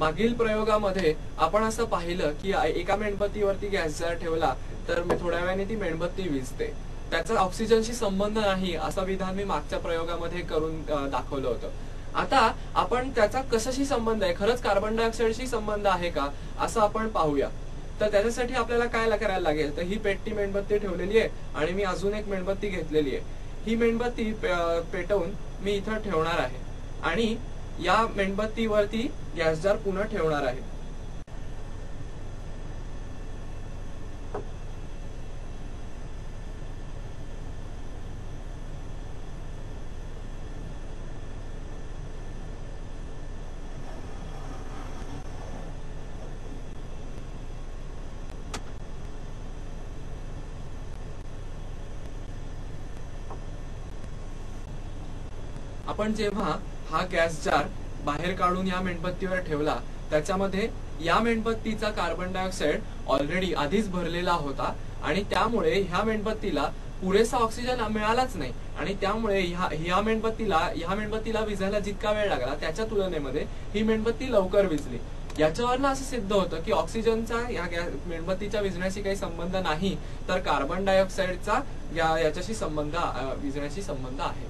मागील प्रयोगामध्ये आपण असं पाहिलं की एका मेणबत्तीवरती गॅस जर ठेवला तर मी थोड्या वेळाने ती मेणबत्ती विजते. त्याचा ऑक्सिजनशी संबंध नाही असं विधान मी मागच्या प्रयोगामध्ये करून दाखवलं होतं. आता आपण त्याचा कशाशी संबंध आहे? खरंच कार्बन डायऑक्साईडशी संबंध आहे का? असं आपण पाहूया. तर त्याच्यासाठी आपल्याला काय करायला लागेल? तर ही पेटती मेणबत्ती ठेवलेली आहे आणि मी अजून एक मेणबत्ती घेतलेली आहे. ही मेणबत्ती पेटवून मी इथं ठेवणार आहे. आणि या मेणबत्तीवरती गॅस जार पुन्हा ठेवणार आहे. आपण जेव्हा हा गॅस जार बाहेर काढून या मेणबत्तीवर ठेवला त्याच्यामध्ये या मेणबत्तीचा कार्बन डायऑक्साईड ऑलरेडी आधीच भरलेला होता आणि त्यामुळे ह्या मेणबत्तीला पुरेसा ऑक्सिजन मिळालाच नाही. आणि त्यामुळे ह्या मेणबत्तीला ह्या मेणबत्तीला विजायला जितका वेळ लागला त्याच्या तुलनेमध्ये ही मेणबत्ती लवकर विजली. याच्यावरनं असं सिद्ध होतं की ऑक्सिजनचा या मेणबत्तीच्या विजण्याशी काही संबंध नाही तर कार्बन डायऑक्साईडचा याच्याशी संबंध विजण्याशी संबंध आहे.